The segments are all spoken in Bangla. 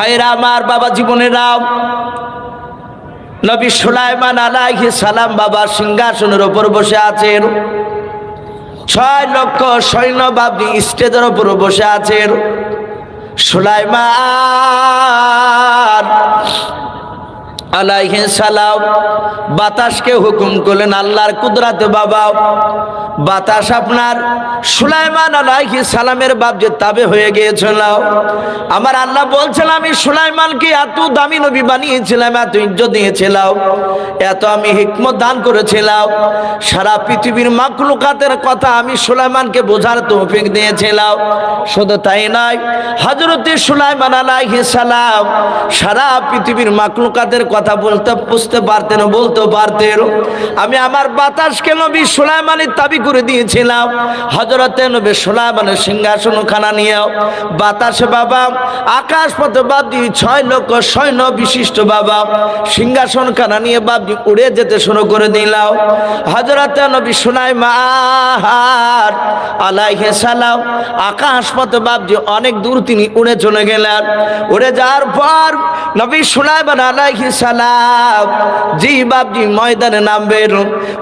ভাইরা, আমার বাবা জীবনেরাও নবী সুলাইমান আলাইহি সালাম বাবা সিংহাসনের ওপর বসে আছেন। ছয় লক্ষ সৈন্য বাবি স্টেজের ওপর বসে আছেন। সুলাইমান আলাইহি সালাম, বাতাসকে হুকুম করলেন, আল্লাহর কুদরাতে বাবা, বাতাস আপনার সুলাইমান আলাইহি সালামের বাপ যে তাবে হয়ে গিয়েছিল। আমার আল্লাহ বলছেন, আমি সুলাইমানকে এত দামি নবী বানিয়েছিলাম, এত ইজ্জত দিয়েছিলাম, এত আমি হিকমত দান করেছিলাম, সারা পৃথিবীর মাকলুকাতের কথা আমি সুলাইমানকে বোঝার তৌফিক দিয়েছিলাম। শুধু তাই নয় হজরতে সুলাইমান আলাইহি সালাম সারা পৃথিবীর মাকলুকাতের কথা বলতে, বুঝতে পারতেন বলতে পারতেন। আমি আমার বাতাসকে নবী সুলাইমানের দাবি করে দিয়েছিলাম। হজরতে নবী সুলাইমানের সিংহাসন খানা নিয়েও। বাতাসে বাবা আকাশ পথে বাবদি ছয় লক্ষ সৈন্য বিশিষ্ট বাবা সিংহাসন খানা নিয়ে বাবদি উড়ে যেতে শুরু করে দিলাম হজরতে নবী সুলাইমান আলাইহে সালাম আকাশ পথে বাবজি অনেক দূর তিনি উড়ে চলে গেলেন। উড়ে যাওয়ার পর নবী সুলাইমান আলাইহি সালাম। জি বাবজি ময়দানে নামবেন।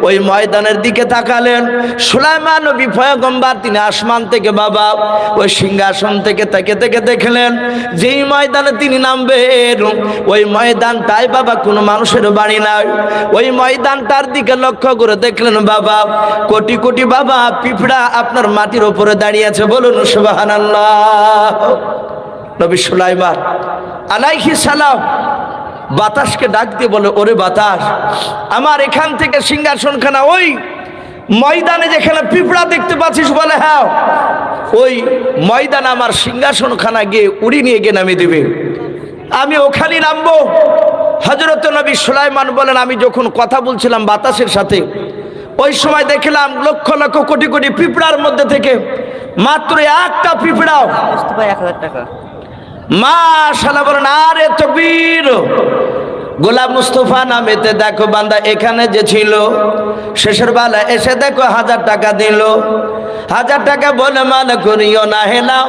ওই ময়দানের দিকে তাকালেন। সুলাইমান নবী পয়গম্বর, তিনি আসমান থেকে বাবা, ওই সিংহাসন থেকে থেকে থেকে দেখলেন। যেই ময়দানে তিনি নামবেন, ওই ময়দানটাই বাবা কোনো মানুষের বাড়ি নাই। ওই ময়দানটার দিকে লক্ষ্য করে দেখলেন বাবা, কোটি কোটি বাবা পিঁপড়া আপনার মাটির ওপরে দাঁড়িয়ে আছে। বলুন সুবাহান নবী সুলাইমান আলাইহি সালাম বাতাসকে ডাক দিয়ে বলে ওরে বাতাস আমার এখান থেকে সিংহাসনখানা ওই ময়দানে যেখানে পিঁপড়া দেখতে পাচ্ছিস বলে হ্যাঁ ওই ময়দান আমার সিংহাসনখানা গিয়ে উড়ি নিয়ে গিয়ে নামিয়ে দেবে। আমি ওখানে নামবো। হজরত নবী সুলাইমান বলেন আমি যখন কথা বলছিলাম বাতাসের সাথে ওই সময় দেখলাম লক্ষ লক্ষ কোটি কোটি পিঁপড়ার মধ্যে থেকে মাত্র একটা পিঁপড়াও এক হাজার টাকা। মাশাল্লাহ বলেন আরে তকবীর গোলাম মুস্তফা নামেতে দেখো বান্দা, এখানে যে ছিল, শেষের বেলা এসে দেখো হাজার টাকা দিল। হাজার টাকা বলে মানে করিও না হেলাও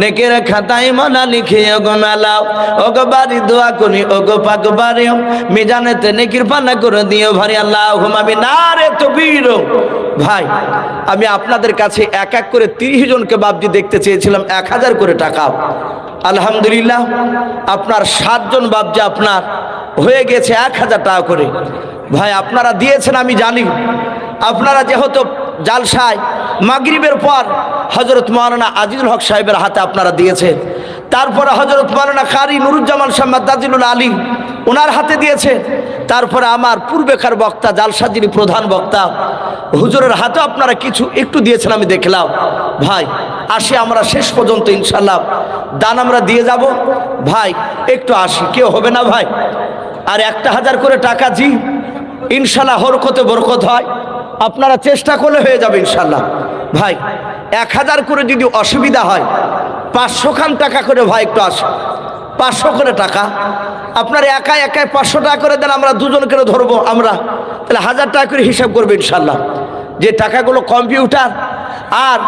নেকের খাতায় মনা লিখিও গো মেলাও ওগো বাড়ি দোয়া করি, ওগো পাক বাড়িও, মিজানেতে নেকির পানা করে দিও ভারি আল্লাহ আমি না রে তকবীর ভাই, আমি আপনাদের কাছে এক এক করে তিরিশ জনকে বাবজি দেখতে চেয়েছিলাম, এক হাজার করে টাকা। আলহামদুলিল্লাহ, আপনার সাতজন বাবজি আপনার হয়ে গেছে এক হাজার টাকা করে। ভাই, আপনারা দিয়েছেন, আমি জানি। আপনারা যেহেতু জালসায় মাগরিবের পর হজরত মৌলানা আজিজুল হক সাহেবের হাতে আপনারা দিয়েছেন, তারপরে হজরত মৌলানা কারি নুরুজ্জামান সাম্মাদ তাজিলুল আলী ওনার হাতে দিয়েছে তারপরে আমার পূর্বেকার বক্তা, জালসা যিনি প্রধান বক্তা, হুজুরের হাতে আপনারা কিছু একটু দিয়েছেন, আমি দেখলাম। ভাই, আসি আমরা শেষ পর্যন্ত ইনশাল্লাহ দান আমরা দিয়ে যাব। ভাই, একটু আসি, কেউ হবে না ভাই। আর একটা হাজার করে টাকা জি, ইনশাল্লাহ হরকতে বরকত হয়। আপনারা চেষ্টা করলে হয়ে যাবে ইনশাল্লাহ। ভাই, এক হাজার করে যদি অসুবিধা হয়, পাঁচশো খান টাকা করে ভাই একটু আসে পাঁচশো করে টাকা। আপনার একাই একাই পাঁচশো টাকা করে দেন, আমরা দুজন করে ধরবো আমরা। তাহলে হাজার টাকা করে হিসাব করবে ইনশাল্লাহ। যে টাকাগুলো কম্পিউটার আর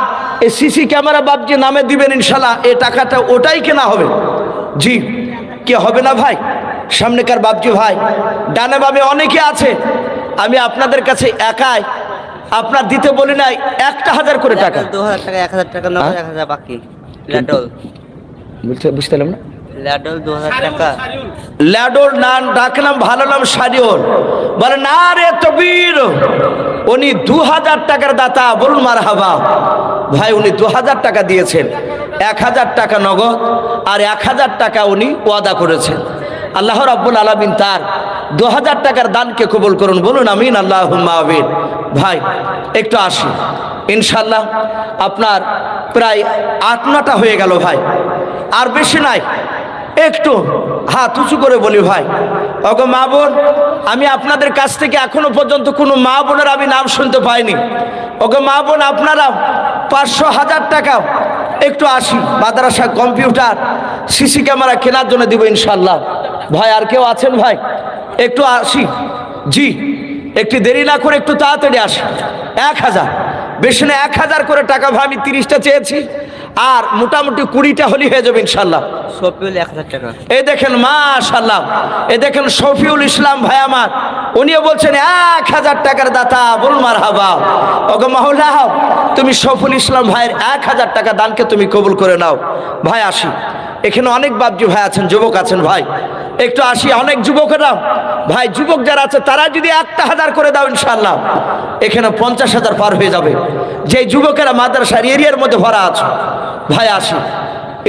এই সিসি ক্যামেরা বাপ যে নামে দিবেন ইনশাল্লাহ, এ টাকাটা ওটাই কেনা হবে। জি, কে হবে না ভাই? সামনেকার বাবজি ভাই ডানে বামে অনেকে আছে আমি আপনাদের কাছে একাই আপনার দিতে বলি নাই একটা হাজার করে টাকা। দু হাজার টাকা এক হাজার টাকা নগদ হ্যাঁ? এক হাজার বাকি। ল্যাডল। বুঝতে বুঝতে পারলাম না? ল্যাডল দু হাজার টাকা। ল্যাডোর নাম ডাকলাম ভালো নাম সারিওর বলে না রে তবির উনি দু হাজার টাকার দাতা বলুন মার হাবা ভাই উনি দু হাজার টাকা দিয়েছেন এক হাজার টাকা নগদ আর এক হাজার টাকা উনি ওয়াদা করেছেন। আল্লাহ রাব্বুল আলমিন তার দু হাজার টাকার দানকে কবুল করুন। বলুন, আমিন আল্লাহ আমিন। ভাই, একটু আসি। ইনশাল্লাহ আপনার প্রায় আট, নটা হয়ে গেল ভাই। আর বেশি নাই। একটু হাত উঁচু করে বলি ভাই। ওগো মা বোন, আমি আপনাদের কাছ থেকে এখনও পর্যন্ত কোনো মা বোনের আমি নাম শুনতে পাইনি। ওগো মা বোন, আপনারা পাঁচশো হাজার টাকা একটু আসি। মাদ্রাসা কম্পিউটার, সিসি ক্যামেরা কেনার জন্য দিব ইনশাল্লাহ ভাই আর কেউ আছেন ভাই? একটু আসি। জি একটু দেরি না করে একটু তাড়াতাড়ি আসি। এক হাজার। বেশি না এক হাজার করে টাকা ভাই আমি তিরিশটা চেয়েছি। আর মোটামুটি কুড়িটা হলি হয়ে যাবে ইনশাল্লাহ। শপিউল এক হাজার টাকা। এই দেখেন মাশাল্লাহ। এই দেখেন শফিউল ইসলাম ভাই আমার। উনিও বলছেন এক হাজার টাকার দাতা বল মার হাবা ওগো মাহুলা তুমি শফিউল ইসলাম ভাইয়ের এক হাজার টাকা দানকে তুমি কবুল করে নাও। ভাই আসি। এখানে অনেক বাবজি ভাই আছেন, যুবক আছেন ভাই। একটু আসি, অনেক যুবকেরা ভাই, যুবক যারা আছে, তারা যদি একটা হাজার করে দাও ইনশাল্লাহ এখানে পঞ্চাশ হাজার পার হয়ে যাবে। যে যুবকেরা মাদ্রাসার এরিয়ার মধ্যে ভরা আছে, ভাই, আসি।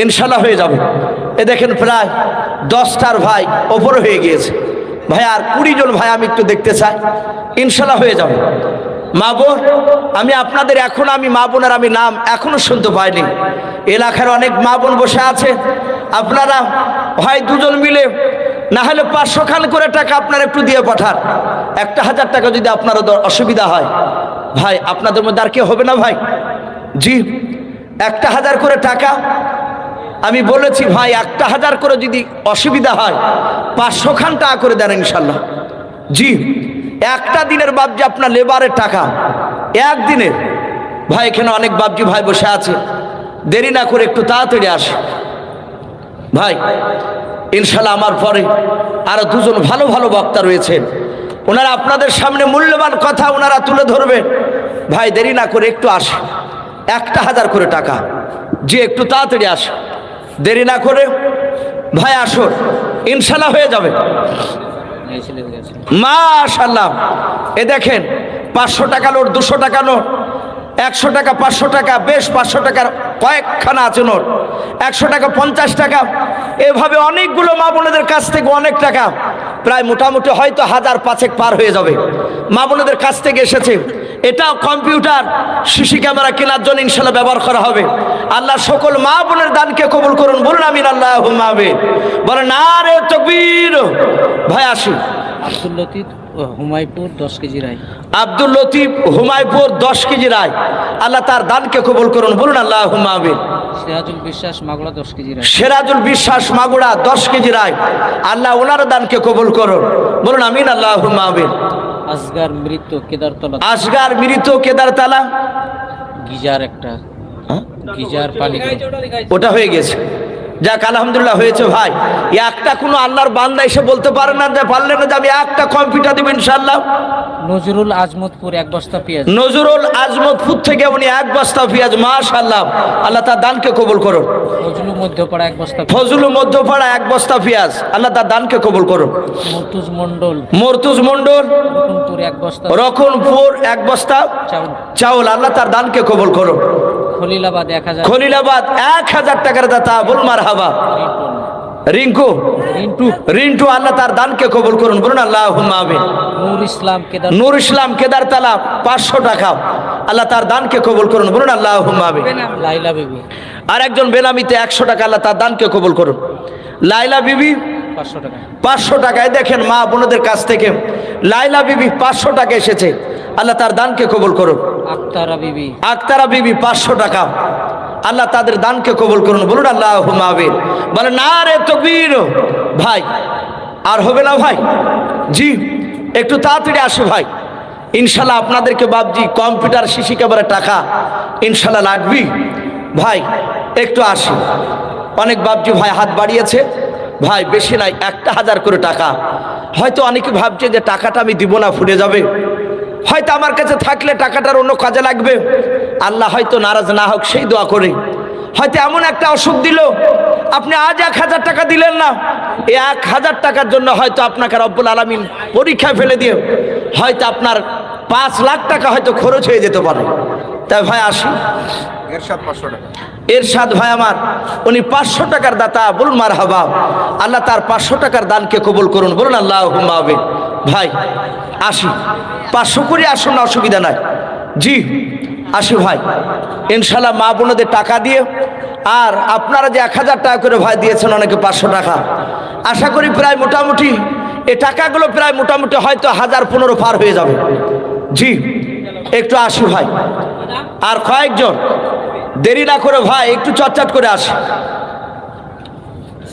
ইনশাল্লাহ হয়ে যাবে। এ দেখেন প্রায় দশটার ভাই ওপরে হয়ে গিয়েছে। ভাই, আর কুড়ি জন ভাই আমি একটু দেখতে চাই। ইনশাল্লাহ হয়ে যাবে। মা বোন, আমি আপনাদের এখন আমি মা বোনের আমি নাম এখনও শুনতে পাইনি। এলাকার অনেক মা বোন বসে আছে। আপনারা ভাই দুজন মিলে, না হলে পাঁচশো খান করে টাকা আপনারা একটু দিয়ে পাঠান। একটা হাজার টাকা যদি আপনারা অসুবিধা হয়। ভাই, আপনাদের মধ্যে আর কে হবে না ভাই? জি, একটা হাজার করে টাকা। আমি বলেছি, ভাই, একটা হাজার করে যদি অসুবিধা হয়, পাঁচশো খান টাকা করে দেন ইনশাল্লাহ। জি। একটা দিনের বাবজি আপনার লেবারের টাকা। একদিনের ভাই, এখানে অনেক বাবজি ভাই বসে আছে। দেরি না করে একটু তাড়াতাড়ি আসে। ভাই, ইনশাল্লাহ আমার পরে আরও দুজন ভালো ভালো বক্তা রয়েছেন ওনারা আপনাদের সামনে মূল্যবান কথা ওনারা তুলে ধরবেন ভাই, দেরি না করে একটু আসে। একটা হাজার করে টাকা। যে একটু তাড়াতাড়ি আসে। দেরি না করে, ভাই, আসুন। ইনশাল্লাহ হয়ে যাবে। মাশাল্লাহ এ দেখেন, পাঁচশো টাকা নোট, দুশো টাকা নোট, একশো টাকা, পাঁচশো টাকা, বেশ পাঁচশো টাকার কয়েকখানা আছে নোট। একশো টাকা, পঞ্চাশ টাকা, এভাবে অনেকগুলো মা বোনেদের কাছ থেকে অনেক টাকা। প্রায় মোটামুটি হয়তো হাজার পাঁচেক পার হয়ে যাবে। মা বোনদের কাছ থেকে এসেছে। এটাও কম্পিউটার সিসি ক্যামেরা কেনার জন্য ইনশাল্লাহ ব্যবহার করা হবে। আল্লাহ সকল মা বোনের দানকে কবুল করুন বলুন আমিন আল্লাহ বলে না রে তকবীর। ভাই আসুন আব্দুল লতিফ হুমায়পুর দশ কেজি রায়। আব্দুল লতিফ হুমায়পুর দশ কেজি রায়। আল্লাহ তার দানকে কবুল করুন বলুন আল্লাহ হুমাবিন সিরাজুল বিশ্বাস মাগুরা দশ কেজি রায়। সেরাজুল বিশ্বাস মাগুড়া দশ কেজি রায়। আল্লাহ ওনার দানকে কবুল করুন বলুন আমিন আল্লাহ হুমাবিন আসগার মৃত কেদারতলা আসগার মৃত কেদার তালা। গিজার একটা। গিজার পানি। ওটা হয়ে গেছে। যাক আলহামদুলিল্লাহ হয়েছে ভাই। একটা কোনো আল্লাহর বান্দা এসে বলতে পারে না যে পারলে না যে আমি একটা কম্পিউটার দেবো ইনশাল্লাহ নজরুল আজমতপুর এক বস্তা পেঁয়াজ। নজরুল আজমতপুর থেকে উনি এক বস্তা পেঁয়াজ মাশাল্লাহ আল্লাহ তার দানকে কবুল করুন। ফজলু মধ্যপাড়া এক বস্তা ফজলু মধ্যপাড়া এক বস্তা পেঁয়াজ আল্লাহ তার দানকে কবুল করুন। মর্তুজ মন্ডল মর্তুজ মন্ডল রতনপুর এক বস্তা। রখনপুর এক বস্তা। চাউল। চাউল আল্লাহ তার দানকে কবুল করুন। খলিলাবাদ এক হাজার খলিলাবাদ এক হাজার টাকার দাতা বুলমার হাবা রিঙ্কু। রিন্টু। রিন্টু আল্লাহ তার দানকে কবুল করুন বলুন আল্লাহ আমিন। নূর ইসলাম কেদার নূর ইসলাম কেদার তালা পাঁচশো টাকা। আল্লাহ তার দানকে কবুল করুন বলুন আল্লাহ আমিন। লাইলা বিবি। আর একজন বেনামিতে একশো টাকা আল্লাহ তার দানকে কবুল করুন। লাইলা বিবি পাঁচশো টাকা। পাঁচশো টাকায় দেখেন মা বোনদের কাছ থেকে লাইলা বিবি পাঁচশো টাকা এসেছে। আল্লাহ তার দানকে কবুল করুন আক্তারা বিবি। আক্তারা বিবি পাঁচশো টাকা। আল্লাহ তাদের দানকে কবুল করুন বলুন আল্লাহ হুমাবিন বলে না রে তকবীর ভাই আর হবে না ভাই? জি একটু তাড়াতাড়ি আসে ভাই। ইনশাল্লাহ আপনাদেরকে বাবজি কম্পিউটার সিসি ক্যামেরা টাকা ইনশাল্লাহ লাগবি। ভাই একটু আসি। অনেক বাবজি ভাই হাত বাড়িয়েছে। ভাই বেশি নাই একটা হাজার করে টাকা। হয়তো অনেকে ভাবছে যে টাকাটা আমি দিব না ফুটে যাবে। হয়তো আমার কাছে থাকলে টাকাটার অন্য কাজে লাগবে। আল্লাহ হয়তো নারাজ না হোক সেই দোয়া করে। হয়তো এমন একটা অসুখ দিল, আপনি আজ এক হাজার টাকা দিলেন না। এই এক হাজার টাকার জন্য হয়তো আপনাকে রব্বুল আলমিন পরীক্ষায় ফেলে দিয়ে হয়তো আপনার পাঁচ লাখ টাকা হয়তো খরচ হয়ে যেতে পারে। তাই ভাই, আসি। এরশাদ ভাই আমার, উনি পাঁচশো টাকার দাতা, বলুন মার হাবা আল্লাহ তার পাঁচশো টাকার দানকে কবুল করুন, বলুন আল্লাহ হুমাবে ভাই, আসি। পাঁচশো করে আসুন, অসুবিধা নাই। জি, আসি ভাই। ইনশাল্লাহ মা বোনদের টাকা দিয়ে, আর আপনারা যে এক হাজার টাকা করে ভাই দিয়েছেন, অনেকে পাঁচশো টাকা। আশা করি প্রায় মোটামুটি এই টাকাগুলো প্রায় মোটামুটি হয়তো হাজার পনেরো পার হয়ে যাবে। জি, একটু আসি ভাই। আর কয়েকজন। দেরি না করে ভাই একটু চটচট করে আসি।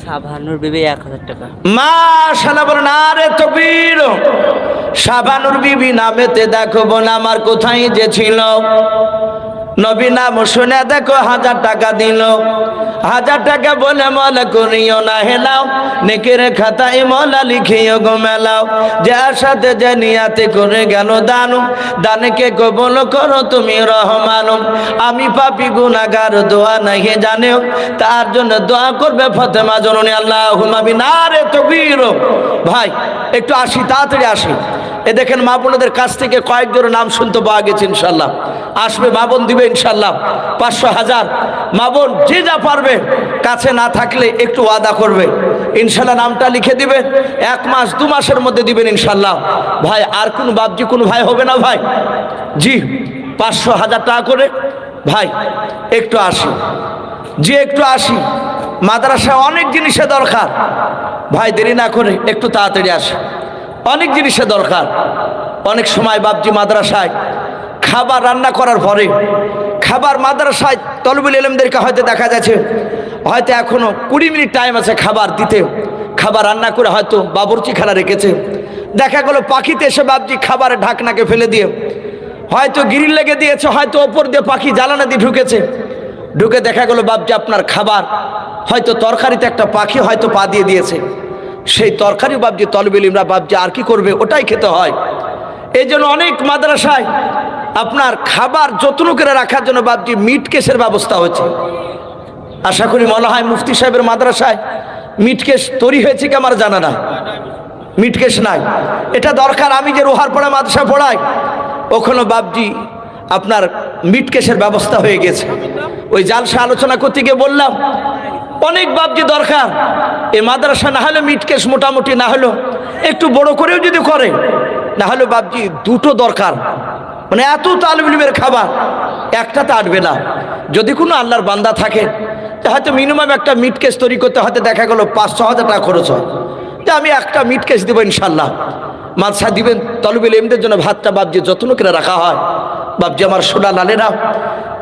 সাবানুর বিবি এক হাজার টাকা। মা শালা বলে না রে তকবীর। শাবানুর বিবি নামেতে দেখো বোন আমার কোথায় যে ছিল? নবী নাম শুনে দেখো হাজার টাকা দিল। হাজার টাকা বলে মলা করিও না হেলাও নেকের খাতায় মলা লিখিও গো মেলাও। যার সাথে যে নিয়াতে করে গেল দানু। দানকে কবল করো তুমি রহমানু। আমি পাপি গুনাগার দোয়া নাহি জানেও। তার জন্য দোয়া করবে ফতেমা জননী। আল্লাহ হুমাবি না রে তকবীর। ভাই, একটু আসি, তাড়াতাড়ি আসি। এ দেখেন মা বোনদের কাছ থেকে কয়েকজনের নাম শুনতে পাওয়া গেছে ইনশাল্লাহ আসবে মা বোন দিবে ইনশাল্লাহ পাঁচশো হাজার। মা বোন যে যা পারবে, কাছে না থাকলে একটু ওয়াদা করবে। ইনশাল্লাহ নামটা লিখে দিবে এক মাস, দু মাসের মধ্যে দিবেন ইনশাল্লাহ ভাই, আর কোন বাপজি কোন ভাই হবে না ভাই। জি, পাঁচশো হাজার টাকা করে। ভাই, একটু আসি। জি, একটু আসি। মাদ্রাসায় অনেক জিনিসের দরকার। ভাই, দেরি না করে একটু তাড়াতাড়ি আসি। অনেক জিনিসের দরকার। অনেক সময় বাপজি মাদ্রাসায় খাবার রান্না করার পরে খাবার মাদ্রাসায় তলবুল এলেমদেরকে হয়তো দেখা যাচ্ছে, হয়তো এখনও কুড়ি মিনিট টাইম আছে খাবার দিতে। খাবার রান্না করে হয়তো বাবরচি খানা রেখেছে। দেখা গেলো পাখিতে এসে বাপজি খাবারের ঢাকনাকে ফেলে দিয়ে, হয়তো গিরিল লেগে দিয়েছে, হয়তো ওপর দিয়ে পাখি জ্বালানা দিয়ে ঢুকেছে। ঢুকে দেখা গেলো বাপজি আপনার খাবার, হয়তো তরকারিতে একটা পাখি হয়তো পা দিয়ে দিয়েছে। সেই তরকারি বাবজি তলবিল ইমরা বাবজি আর কি করবে? ওটাই খেতে হয়। এই জন্য অনেক মাদ্রাসায় আপনার খাবার যত্ন করে রাখার জন্য বাবজি মিট কেসের ব্যবস্থা হয়েছে। আশা করি মনে হয় মুফতি সাহেবের মাদ্রাসায় মিট কেস তৈরি হয়েছে কি আমার জানা না মিট কেস নাই। এটা দরকার আমি যে রোহার পড়া মাদ্রাসা পড়াই, ওখানে বাবজি আপনার মিট কেসের ব্যবস্থা হয়ে গেছে। ওই জালসা আলোচনা করতে গিয়ে বললাম অনেক বাবজি দরকার। এ মাদ্রাসা না হলে মিট কেস মোটামুটি না হলেও একটু বড় করেও যদি করে, না হলে বাবজি দুটো দরকার। মানে এত তালবিলিমের খাবার একটা তো আটবে না। যদি কোনো আল্লাহর বান্দা থাকে হয়তো মিনিমাম একটা মিট কেস তৈরি করতে হয়তো দেখা গেলো পাঁচ ছ হাজার টাকা খরচ হয়। যে আমি একটা মিট কেস দেবো ইনশাল্লাহ মাদশা দিবেন, তলবিল এমদের জন্য ভাতটা বাবজি যত্ন করে রাখা হয়। বাবজি আমার সোনা লালেরা,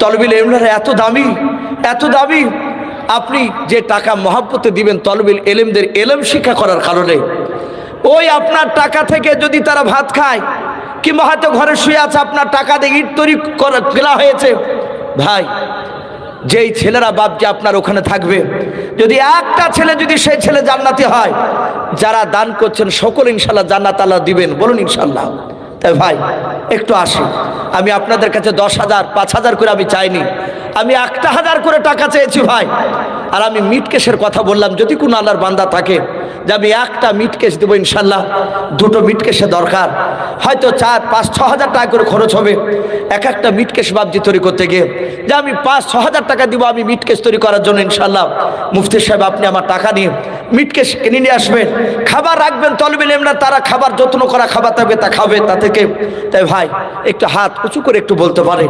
তলবিল এমরা এত দামি এত দামি। আপনি যে টাকা মহাব্বতে দিবেন তলবিল এলেমদের এলেম শিক্ষা করার কারণে, ওই আপনার টাকা থেকে যদি তারা ভাত খায়, কিংবা হয়তো ঘরে শুয়ে আছে, আপনার টাকা দিয়ে ইট তৈরি করা ফেলা হয়েছে। ভাই, যেই ছেলেরা বাপ যে আপনার ওখানে থাকবে, যদি একটা ছেলে যদি সেই ছেলে জান্নাতি হয়, যারা দান করছেন, সকল ইনশাল্লাহ জান্নাত আল্লাহ দিবেন, বলুন ইনশাল্লাহ। তাই ভাই, একটু আসি। আমি আপনাদের কাছে দশ হাজার, পাঁচ হাজার করে আমি চাইনি। আমি একটা হাজার করে টাকা চেয়েছি ভাই। আর আমি মিট কেসের কথা বললাম, যদি কোনো আল্লাহর বান্দা থাকে যে আমি একটা মিট কেস দেবো ইনশাল্লাহ, দুটো মিট কেসে দরকার। হয়তো চার, পাঁচ, ছ হাজার টাকা করে খরচ হবে। এক একটা মিট কেস বাবজি তৈরি করতে গিয়ে, যে আমি পাঁচ, ছ হাজার টাকা দিব আমি মিট কেস তৈরি করার জন্য ইনশাল্লাহ। মুফতি সাহেব, আপনি আমার টাকা নিয়ে মিট কেস কিনে নিয়ে আসবেন। খাবার রাখবেন তলবিল এমরা তারা খাবার যত্ন করা খাবার থাকবে, তা খাবে তা থেকে। তাই ভাই, একটু হাত উঁচু করে একটু বলতে পারে